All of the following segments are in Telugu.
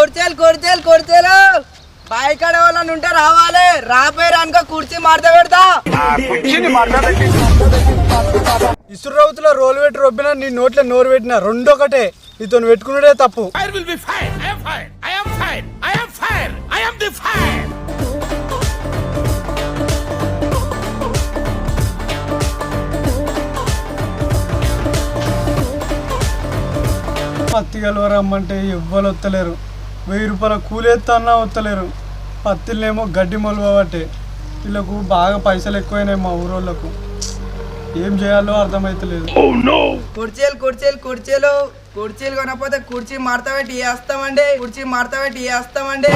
కొడితేలు కొడితేలు కొడితేలు బాయికాడ వాళ్ళని ఉంటే రావాలి. రాపోయారు అనుకో కుర్చీ మార్త పెడతా. ఇసురు రౌతులో రోలు పెట్టి రొబ్బినా నీ నోట్లో నోరు పెట్టిన రెండు ఒకటే నీతో పెట్టుకున్నాడే తప్పు. పత్తి కలవరమ్మంటే ఎవ్వరు వత్తలేరు వెయ్యి రూపాయల కూలేత్తన్నా వత్తలేరు పత్తిలేమో గడ్డి మొలవబట్టే. వీళ్ళకు బాగా పైసలు ఎక్కువైనాయి మా ఊరోళ్ళకు. ఏం చేయాలో అర్థమైతలేదు. కుర్చీలు కుర్చీలు కుర్చీలు. కుర్చీలు కొనకపోతే కుర్చీ మార్త పెట్టి వేస్తామండి. కుర్చీ మార్త పెట్టి వేస్తామండి.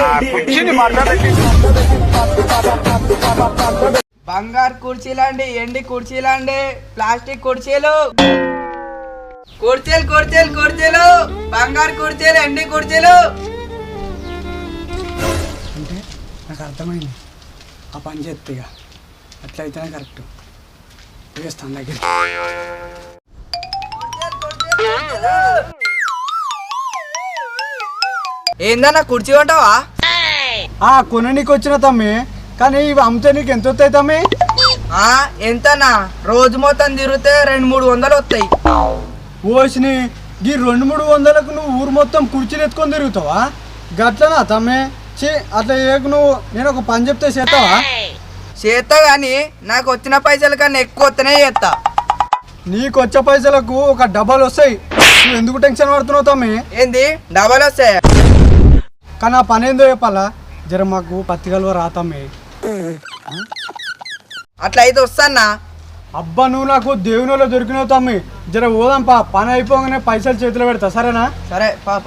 బంగారు కుర్చీలు అండి ఎండి కుర్చీలు అండి ప్లాస్టిక్ కుర్చీలు. కుర్చీలు కుర్చీలు కుర్చీలు. బంగారు కుర్చీలు ఎండి కుర్చీలు. నాకు అర్థమైంది. ఆ పని చేస్తే ఇక అట్లయితేనే కరెక్ట్. వేస్తాను దగ్గర ఏందన్నా కుర్చీ కొంటావా? ఆ కొననీకి వచ్చిన తమ్మి. కానీ ఇవి అమ్మితే నీకు ఎంత వస్తాయి తమ్మి? ఆ ఎంతనా రోజు మొత్తం తిరిగితే రెండు మూడు వందలు వస్తాయి. ఓసిని ఈ రెండు మూడు వందలకు నువ్వు ఊరు మొత్తం కుర్చీలు ఎత్తుకొని తిరుగుతావా? గట్లనా తమ్మి? చీ అట్లా ఏకు నువ్వు. నేను ఒక పని చెప్తే చేస్తావా? చేస్తా గాని నాకు వచ్చిన పైసల కన్నా ఎక్కువ వస్తేనే చేస్తా. నీకు వచ్చే పైసలకు ఒక డబ్బాలు వస్తాయి. నువ్వు ఎందుకు టెన్షన్ పడుతున్నావు తమ్మి? ఏంది? డబల్ వస్తాయి? కానీ ఆ పని ఏందో చెప్పాలా? జర మాకు పత్తి కలువ రా తమ్మి. అట్లా అయితే వస్తానా అబ్బా నువ్వు నాకు దేవునిలో దొరికినావు తమ్మి. జర పోదాం పా పని అయిపోగానే పైసలు చేతిలో పెడతా సరేనా? సరే పాప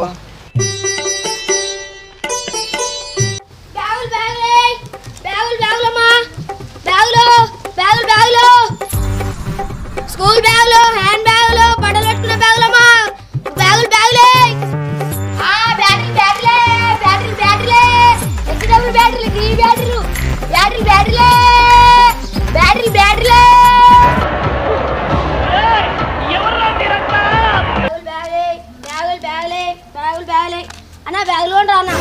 స్కూల్ బ్యాగులు హ్యాండ్ బ్యాగులు బట్టలు పెట్టుకున్న బ్యాగులు బ్యాగులమ్మా బ్యాగులు బ్యాగులే. ఆ బ్యాటరీ బ్యాటరీలే బ్యాటరీ బ్యాటరీలే. ఎక్స్డబ్ల్యూ బ్యాటరీలు గ్రీన్ బ్యాటరీలు బ్యాటరీ బ్యాటరీలే. బ్యాటరీ బ్యాటరీలే. బ్యాగులు బ్యాగులే బ్యాగులు అన్న బ్యాగులు కొంటా అన్న.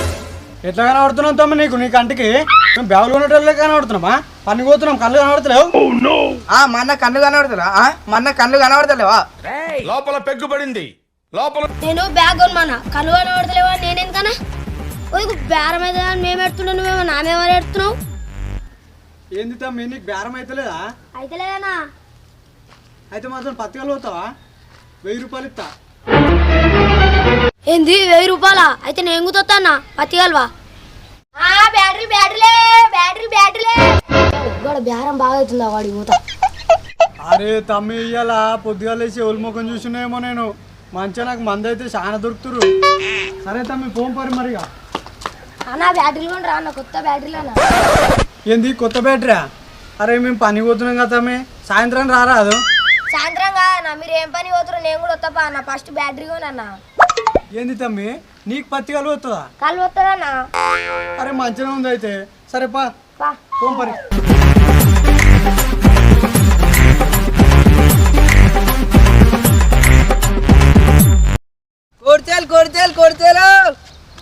ఎట్లా కనబడుతున్నావు తమ్మ నీకు? నీ కంటికి? మేము బ్యాగులు కొనేటోళ్ళే కనబడుతున్నామా పని పోతున్నాం కళ్ళు కనబడతలేవు? ఆ మన్న కన్ను కనబడతలే ఆ మన్న కన్ను కనబడతలేవా? లోపల పెగ్గుపడింది లోపల నేను బ్యాగ్ కొనమన్నా. కళ్ళు కనబడతలేవా? నేనెందుకన్నా ఓ బేరం అయితే మేము ఎడుతున్నావు నువ్వేమో నామేమో ఎడుతున్నావు ఏంది తమ్మి నీకు బేరం అయితలేదా అయితే లేదన్నా. అయితే మాత్రం పత్తి కలు పోతావా? వెయ్యి రూపాయలు ఇస్తా. ఏంది వెయ్యి రూపాయలా? అయితే నేను గుర్తొస్తానా పత్తి కలవా బ్యాటరీ బ్యాటరీలే బ్యాటరీ బ్యాటరీలే. వాడు బేరం బాగా అవుతుందా వాడి అరే తమ్మి ఇయ్యాల పొద్దుగా లేచి ఒలి ముఖం చూసినేమో నేను. మంచిగా నాకు మంది అయితే చాలా దొరుకుతురు సరే తమ్మి ఫోన్ పరి మరిగా. అన్న బ్యాటరీలు కూడా రా అన్న కొత్త బ్యాటరీలు అన్న. ఏంది కొత్త బ్యాటరీ అరే మేము పని పోతున్నాం కదా తమ్మి. సాయంత్రం రారాదు సాయంత్రం కాదన్న మీరు ఏం పని పోతున్నారు నేను కూడా వస్తా అన్న. ఫస్ట్ బ్యాటరీ కొనన్న ఏంది తమ్మి? నీకు పత్తి కలు వస్తుందా కళ్ళు వస్తుందన్నా అరే మంచిగా ఉంది అయితే. సరే పా. పరి. కుర్చీలు కుర్చీలు కుర్చీలు.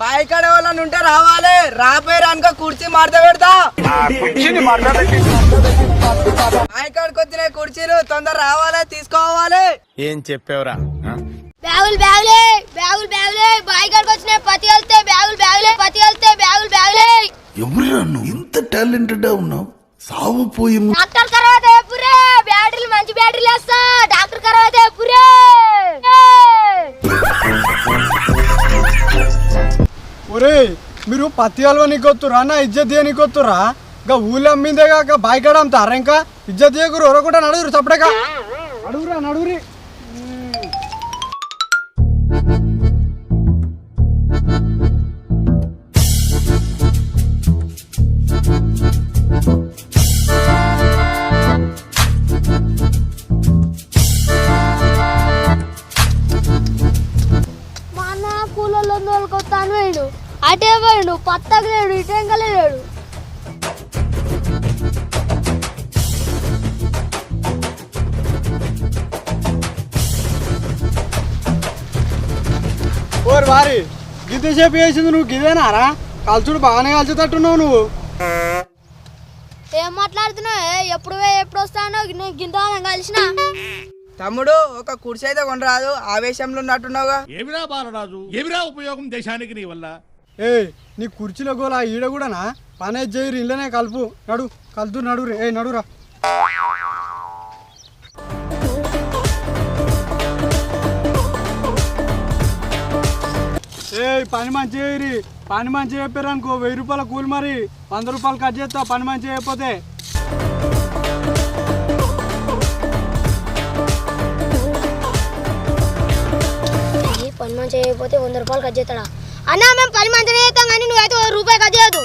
బాయికాడ వాళ్ళని ఉంటే రావాలి. రాపోయారు అనుకో కుర్చీ మార్త పెడతా. బాయికాడికి వచ్చిన కుర్చీలు తొందర రావాలి తీసుకోవాలి. ఏం చెప్పావురా బ్యాగులు బ్యాగులే బ్యాగులు బ్యాగులే. బాయ్ కాడికి వచ్చినాయి పత్తి వెళ్తే బ్యాగులు బ్యాగులే పత్తి వెళ్తే బ్యాగులు బ్యాగులే. ఎవరురా నువ్వు? ఇంత టాలెంటెడ్ ఉన్నావు. సావు పోయి డాక్టర్ కరావతే పురే. బ్యాటరీలు మంచి బ్యాటరీలు వేస్తా. డాక్టర్ కరావతే పురే. ఒరే మీరు పత్తి హల్వా నీకు వస్తురా నా ఇజ్జత్ తీయ నీకు వస్తురా ఇంకా ఊళ్ళో అమ్మిందే కాక బాయికాడ అమ్ముతారా ఇంకా? ఇజ్జత్ తీయకురు ఎవరకుండా నడుగురు చప్పుడేగా నడుగురా నడుగురి ఓరి వారి. గిద్దసేపు వేసింది నువ్వు గిదేనారా? కలుచుడు బాగానే కలిసేటట్టున్నావు నువ్వు. ఏం మాట్లాడుతున్నావు? ఎప్పుడు ఎప్పుడు వస్తానో నేను గింత కలిసిన? తమ్ముడు ఒక కుర్చీ అయితే కొనరాదు ఆవేశంలో ఉన్నట్టున్నావుగా. ఏమిరా బాలరాజు? ఏమిరా ఉపయోగం దేశానికి నీ వల్ల? ఏ నీ కుర్చీలో గోలా ఈడ కూడానా? పని చేయరు ఇళ్ళనే కలుపు. నడు కలుతూ నడు ఏ నడురా. పని మంచి చేయరి పని మంచి చెప్పారు అనుకో వెయ్యి రూపాయల కూలి మరి. వంద రూపాయలు కట్ చేస్తా పని మంచి చేయకపోతే. పని మంచి చేయకపోతే వంద రూపాయలు కట్ చేస్తాడా? అన్నా మేము పని మంచిగా చేస్తాం కానీ నువ్వైతే రూపాయి కట్ చేయదు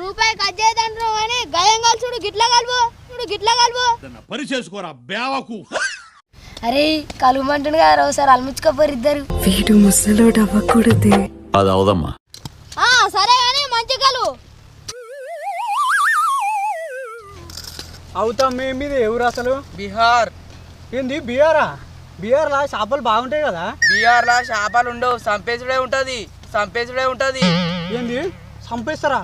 రూపాయి కట్ చేయదంటున్నావు కానీ గయం కలిసి చూడు గిట్ల కలుపు చూడు గిట్ల కలుపు పని చేసుకోరా బేవకు. అరే కలుమంటుంది కదా ఒకసారి అల్ముచ్చుకోపోరు ఇద్దరు. వీడు ముసలోడు అవ్వకూడదే. అది అవదమ్మా. ఆ, సరే కానీ మంచి కలువు అవుతాం మేము మీద ఎవరు అసలు? బీహార్. ఏంది బీఆరా బీఆర్లా చేపలు బాగుంటాయి కదా? బీహార్ లా చేపలు ఉండవు. సంపేసుడే ఉంటది. సంపేసుడే ఉంటది. ఏంది చంపేస్తారా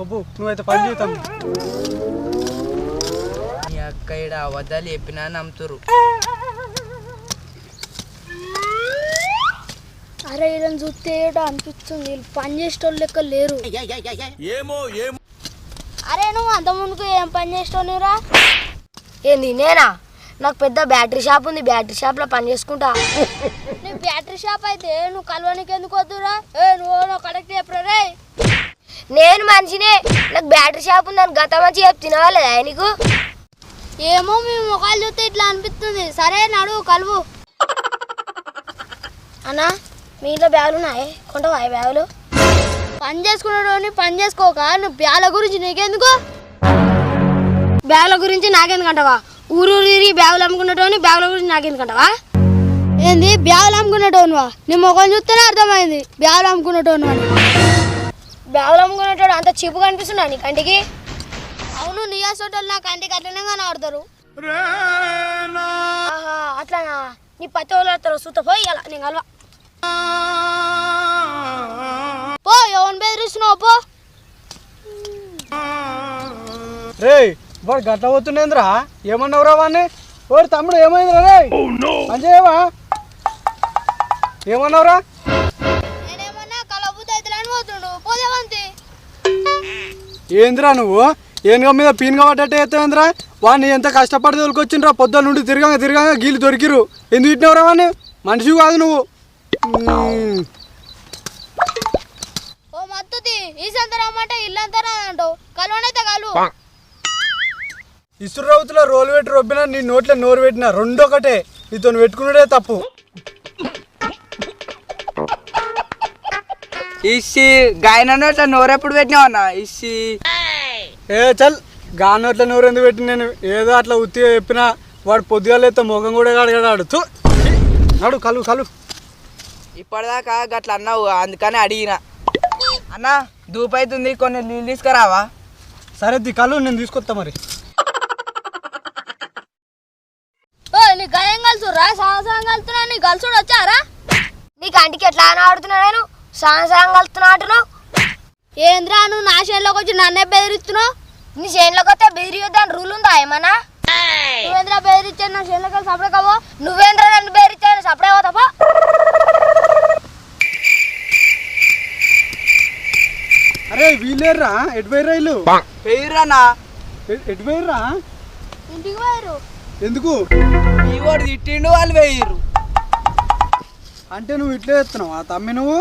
అబ్బు నువ్వైతే పని చేస్తాం మీ అక్క ఈడ అబద్ధాలు చెప్పినా నమ్ముతురు. అరే వీళ్ళని చూస్తే అనిపిస్తుంది. వీళ్ళు పని చేసేటోళ్ళు లెక్క లేరు. అరే నువ్వు అంత ముందుకు ఏం పని చేసేటోనిరా ఏంది నేనా నాకు పెద్ద బ్యాటరీ షాప్ ఉంది. బ్యాటరీ షాప్లో పని చేసుకుంటా. నీ బ్యాటరీ షాప్ అయితే నువ్వు కలవనికి ఎందుకు వద్దురా? ఏ నువ్వు నువ్వు చెప్పరా రే? నేను మనిషినే. నాకు బ్యాటరీ షాప్ ఉందని గత మంచి చెప్తున్నా లేదా నీకు? ఏమో మీ ముఖాలు చూస్తే ఇట్లా అనిపిస్తుంది. సరే నడు కలువు. అన్నా మీ ఇంట్లో బ్యాగులు ఉన్నాయి? కొంటావా ఈ బ్యాగులు? పని చేసుకున్నాడు పని చేసుకోక. నువ్వు బ్యాగుల గురించి నీకెందుకు? బ్యాగుల గురించి నాకెందుకంటావా? ఊరు ఊరి బ్యాగులు అమ్ముకునేటోని బ్యాగుల గురించి నాకెందుకంటావా? ఏంది? బ్యాగులు అమ్ముకునేటోనువా నీ ముఖం చూస్తేనే అర్థమైంది. బ్యాగులు అమ్ముకునేటోను అని. బ్యాగులు అమ్ముకునేటోడు అంత చీపు కనిపిస్తున్నా నీ కంటికి? అవును నీ అసోటోళ్ళు నా కంటికి అట్లనే కనబడతారు. ఆహా అట్లానా? నీ పత్తి వాళ్ళు ఆడతారు సూత పోయి ఇలా నేను కలవా. పో ఎవరిని బెదిరిస్తున్నావు పో. రే వాడు గట్ల పోతుండేంద్రా? ఏమన్నావురా వాడిని ఓరి తమ్ముడు ఏమైందిరా రే ఏమన్నావురా? అని పోతుండు. పోదేవంతి ఏందిరా నువ్వు? ఏనుగ మీద పీనుగా పడ్డట్టు ఎత్తావేంద్రా? వాడిని ఎంత కష్టపడి తోలుకొచ్చిండ్రా పొద్దున్న నుండి తిరగంగా తిరగంగా గీలు దొరికిరు ఎందుకు ఇట్టినవరా వాడిని? మనిషి కాదు నువ్వు. ఓ ఈ ఇల్లంతా అంటావు. కలవనైతే కలు. ఇసురు రౌతులో రోలు పెట్టి రొబ్బినా నీ నోట్లో నోరు పెట్టినా రెండు ఒకటే నీతో పెట్టుకున్నాడే తప్పు. ఇసి గాయన నోరెప్పుడు పెట్టినావు అన్న ఇసి ఏ చల్గా నోట్లో నోరు ఎందుకు పెట్టి నేను? ఏదో అట్లా ఉత్తిగా చెప్పినా వాడు పొద్దుగా లేస్తే ముఖం కూడా అడగడాడు తు నడు కలు కలు ఇప్పటిదాకా గట్ల అన్నావు అందుకని అడిగిన. అన్న దూపైతుంది కొన్ని నీళ్ళు తీసుకురావా? సరే ది కలు నేను తీసుకొస్తా మరి. నీ గాయం కలుసురా సాహసం కలుతున్నా నీ కలుసుడు వచ్చారా? నీ కంటికి ఎట్లా ఆడుతున్నా నేను? సాహసం కలుతున్నా అంటున్నావు? ఏంద్రా నువ్వు నా చేనులోకి వచ్చి నన్నే బెదిరిస్తున్నావు? నీ చేనులోకి వస్తే బెదిరియొద్దని రూల్ ఉందా ఏమన్నా? నువ్వేంద్రా బెదిరించాను నా చేనులోకి వెళ్ళి సపడే కావో నువ్వేంద్రా నన్ను బెదిరించాను సపడే పోతావా అరే వీళ్ళేర్రా? ఎటు పోయిర్రా వీళ్ళు? పెయ్యరన్నా ఎ- ఎటు పోయిర్రా? ఇంటికి పోయారు ఎందుకు? ఈ వాడు తిట్టిండు వాళ్ళు వేయరు అంటే నువ్వు ఇట్లే ఎత్తున్నావు ఆ తమ్మి నువ్వు?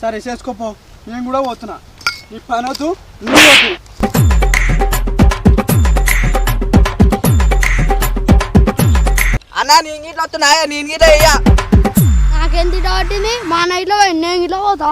సరే చేసుకోపో నేను కూడా పోతున్నా. నీ నువ్వు వద్దు అన్న నేను గిట్ల వస్తున్నాయా నేను గిట్ల వేయ నాకేం తిట్ట పట్టింది మా నైట్లో నేను ఇట్లా పోతా.